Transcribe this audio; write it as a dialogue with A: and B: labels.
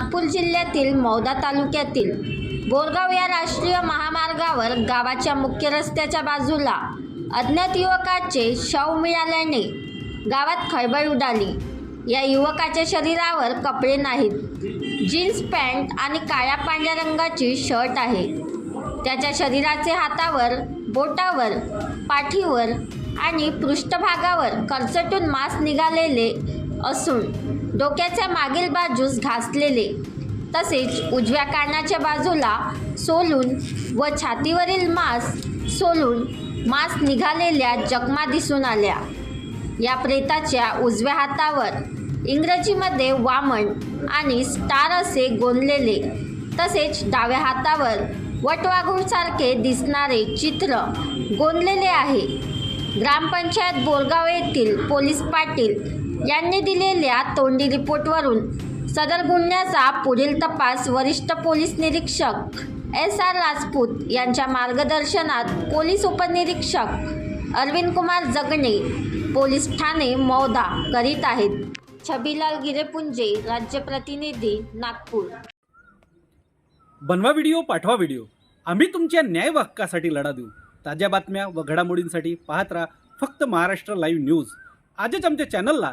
A: नागपूर जिल्ह्यातील मौदा तालुक्यातील बोरगाव या राष्ट्रीय महामार्गावर गावाच्या मुख्य रस्त्याच्या बाजूला अज्ञात युवकाचे शव मिळाल्याने गावात खळबळ उडाली. या युवकाच्या शरीरावर कपडे नाहीत जीन्स पॅन्ट आणि काळ्या पांढऱ्या रंगाची शर्ट आहे. त्याच्या शरीराचे हातावर बोटावर पाठीवर आणि पृष्ठभागावर करचटून मांस निघालेले असून डोक्याच्या मागील बाजूस घासलेले तसेच उजव्या कानाच्या बाजूला सोलून व छातीवरील मांस सोलून मांस निघालेल्या जखमा दिसून आल्या. या प्रेताच्या उजव्या हातावर इंग्रजीमध्ये वामन आणि स्टार असे गोंदलेले तसेच डाव्या हातावर वटवाघूळसारखे दिसणारे चित्र गोंदलेले आहे. ग्रामपंचायत बोरगाव येथील पोलीस पाटील यांनी दिलेल्या तोंडी रिपोर्टवरून सदर गुन्ह्याचा पुढील तपास वरिष्ठ पोलीस निरीक्षक एस आर राजपूत यांच्या मार्गदर्शनात पोलीस उपनिरीक्षक अरविंद कुमार जगणे पोलीस ठाणे मौदा करीत आहेत. छबीलाल गिरेपुंजे राज्य प्रतिनिधी नागपूर.
B: बनवा व्हिडिओ पाठवा व्हिडिओ. आम्ही तुमच्या न्याय हक्कासाठी लढा देऊ. ताज्या बातम्या व घडामोडींसाठी पाहत राहा फक्त महाराष्ट्र लाईव्ह न्यूज. आजच आमच्या चॅनलला